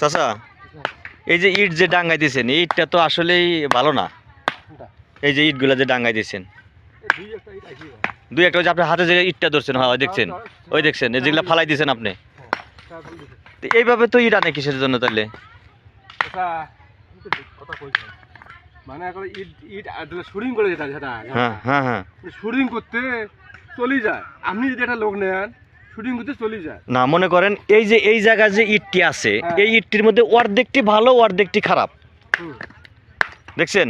চাচা এই যে ইট যে ডাঙ্গাই দিয়েছেন ইটটা তো আসলেই ভালো না। এই যে ইটগুলা যে ডাঙ্গাই দিয়েছেন দুই একটা ওই যে আপনার হাতে যে ইটটা ধরছেন হয় ওই দেখছেন। ওই দেখছেন এই যেগুলা ফালাই দিয়েছেন আপনি। তো এইভাবে তো ইট আনে কিসের জন্য তাহলে মানে ইট ইট শুটিং করে যেটা সেটা। হ্যাঁ হ্যাঁ হ্যাঁ। শুটিং করতে চলে যায়। আপনি যদি একটা লোক নেন শুটিং করতে চলে যায়। না মনে করেন এই যে এই জায়গায় যে ইটটি আছে হ্যাঁ। এই ইটটির মধ্যে অর্ধেকটি ভালো অর্ধেকটি খারাপ। দেখছেন?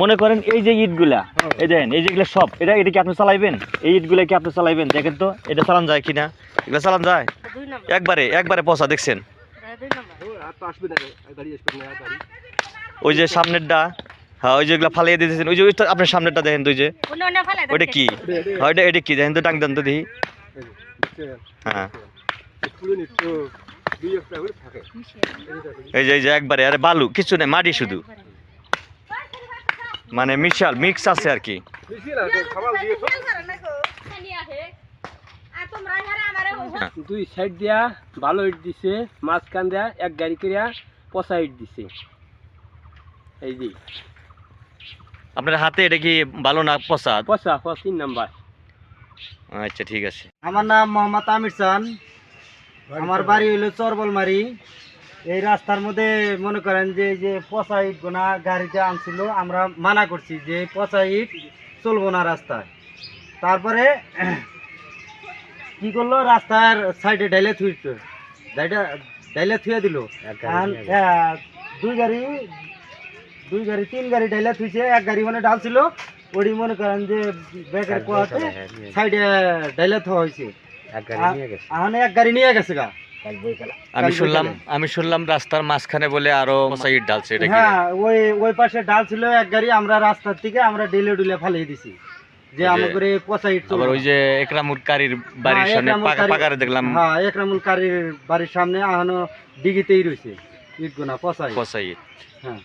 মনে করেন এই যে ইটগুলা হ্যাঁ। এই দেখেন এই যেগুলো সব এটা এটা কি আপনি চালাইবেন? এই ইটগুলা কি আপনি চালাইবেন? দেখেন তো এটা চালান যায় কিনা? এগুলো চালান যায়? একবারে একবারে পচা দেখছেন? গাড়ি ওই যে সামনেরটা হ্যাঁ ওই যেগুলো ফালিয়ে দিতেছেন। ওই যে ওইটা আপনার সামনেরটা দেখেন তো ওই যে। ওইটা কি? হ্যাঁ, ওইটা এটা কি? দেখেন তো ডাং দেন তো দেখি। এই যে, হ্যাঁ। এই যে এই যে একবারে আরে বালু কিছু নেই মাটি শুধু। মানে মিশাল মিক্স আছে আর কি। বেশি না তো খাবার দিয়ে সব দুই সাইড দিয়া ভালো ইট দিছে মাঝখান দিয়া এক গাড়ি করিয়া পচা ইট দিছে। এই যে। আপনার হাতে এটা কি ভালো না পচা পচা পচা তিন নাম্বার। আচ্ছা ঠিক আছে। আমার নাম মোহাম্মদ আমির চান আমার বাড়ি হইল চরবলমারি। এই রাস্তার মধ্যে মনে করেন যে এই যে পচা ইট গোনা গাড়িতে আনছিল আমরা মানা করছি যে এই পচা ইট চলবো না রাস্তায়। তারপরে কি করল? রাস্তার সাইডে ডাইলে ডাইটা ডাইলে থুয়ে দিল। দুই গাড়ি দুই গাড়ি তিন গাড়ি ডাইলে থুইছে এক গাড়ি মানে ডালছিল ওটি মনে করেন যে ব্যাগের কোয়াতে সাইডে ডাইলে থোয়া হয়েছে আহানে এক গাড়ি নিয়ে গেছে। গা। আমি শুনলাম আমি শুনলাম রাস্তার মাঝখানে বলে আরও ইট ডালছে এটা কি? হ্যাঁ ওই ওই পাশে ডাল ছিল এক গাড়ি আমরা রাস্তার থেকে আমরা ডেলে ডুলে ফালিয়ে দিছি। যে আমাদের পচা ইট আবার ওই যে একরামুর কারির বাড়ির হ্যাঁ, সামনে পাকা কারি- পাকারে দেখলাম। হ্যাঁ একরামুল কারির বাড়ির সামনে আহানো ডিগিতেই রয়েছে ইট গোনা পচা পচা ইট হ্যাঁ।